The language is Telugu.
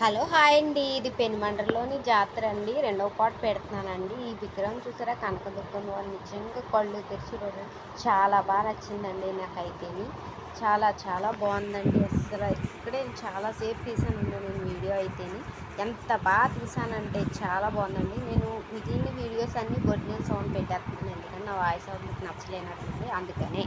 హలో హాయ్ అండి. ఇది పెనుమండ్రలోని జాతర అండి. రెండవ పాట పెడుతున్నానండి. ఈ విగ్రహం చూసారా? కనకదుర్గం వాళ్ళు నిజంగా కళ్ళు తెరిచి రోజు చాలా బాగా నచ్చిందండి నాకైతే. చాలా చాలా బాగుందండి. అసలు ఇక్కడే చాలా సేఫ్ తీసానండి నేను వీడియో అయితేని ఎంత బాగా తీసానంటే చాలా బాగుందండి. నేను మిగిలిన వీడియోస్ అన్నీ ఒరిజినల్ సౌండ్ పెట్టేస్తున్నాను. ఎందుకంటే నా వాయిస్ అవుట్ నచ్చలేనట్టుంది. అందుకనే